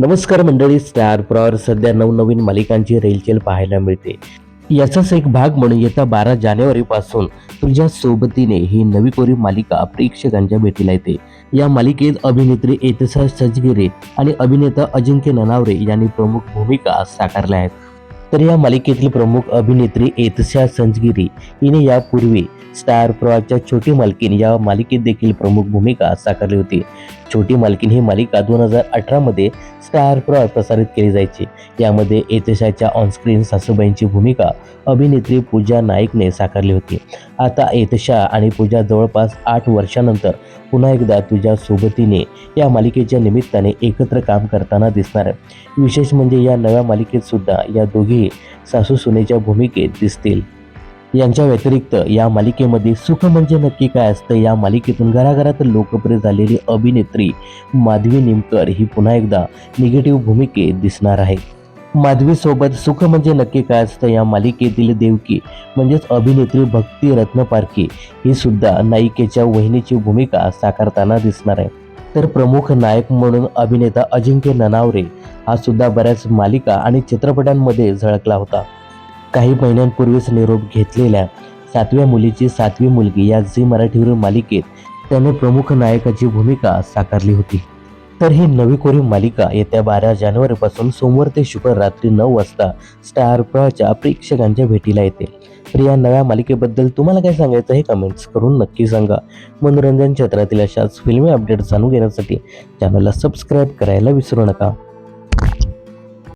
नमस्कार मंडळी स्टार प्रॉर सध्या नवनवीन मालिकांची रेलचेल पाहायला मिळते. याचाच एक भाग म्हणून येत्या बारा जानेवारीपासून तुझ्या सोबतीने ही नवी कोरी मालिका प्रेक्षकांच्या भेटीला येते. या मालिकेत अभिनेत्री एतसा सजगिरे आणि अभिनेता अजिंक्य ननावरे यांनी प्रमुख भूमिका साकारल्या आहेत. तर या मालिकेतील प्रमुख अभिनेत्री एतशा संजगिरी हिने यापूर्वी स्टार प्रवाच्या छोटी मालकीन या मालिकेत देखील प्रमुख भूमिका साकारली होती. छोटी मालकीन ही मालिका दोन हजार अठरामध्ये स्टार प्रवाह प्रसारित केली जायची. यामध्ये एतशाच्या ऑनस्क्रीन सासूबाईंची भूमिका अभिनेत्री पूजा नाईकने साकारली होती. आता एतशा आणि पूजा जवळपास आठ वर्षानंतर पुन्हा एकदा तुझ्या सोबतीने या मालिकेच्या निमित्ताने एकत्र काम करताना दिसणार आहे विशेष म्हणजे या नव्या मालिकेत सुद्धा या दोघी सासू सुनेच्या भूमिकेत दिसतील. यांच्या व्यतिरिक्त या मालिकेमध्ये सुख म्हणजे नक्की काय असतं? या मालिकेतून घराघरात लोकप्रिय झालेली अभिनेत्री माधवी निमकर ही पुन्हा एकदा निगेटिव्ह भूमिकेत दिसणार आहे. माधवीसोबत सुख म्हणजे नक्की काय असतं? या मालिकेतील देवकी म्हणजेच अभिनेत्री भक्ती रत्नपारखी ही सुद्धा नायिकेच्या वहिनीची भूमिका साकारताना दिसणार आहे. तर प्रमुख नायक म्हणून अभिनेता अजिंक्य ननावरे हा सुद्धा बऱ्याच मालिका आणि चित्रपटांमध्ये झळकला होता. काही महिन्यांपूर्वीच निरोप घेतलेल्या सातव्या मुलीची सातवी मुलगी या झी मराठीवरील मालिकेत त्याने प्रमुख नायकाची भूमिका साकारली होती. तर ही नवी कोरी मालिका येत्या बारा जानेवारीपासून सोमवार ते शुक्र रात्री नऊ वाजता स्टार प्रवाहच्या प्रेक्षकांच्या भेटीला येते. तर या नव्या मालिकेबद्दल तुम्हाला काय सांगायचं हे कमेंट्स करून नक्की सांगा. मनोरंजन क्षेत्रातील अशाच फिल्मी अपडेट जाणून घेण्यासाठी चॅनलला सबस्क्राईब करायला विसरू नका.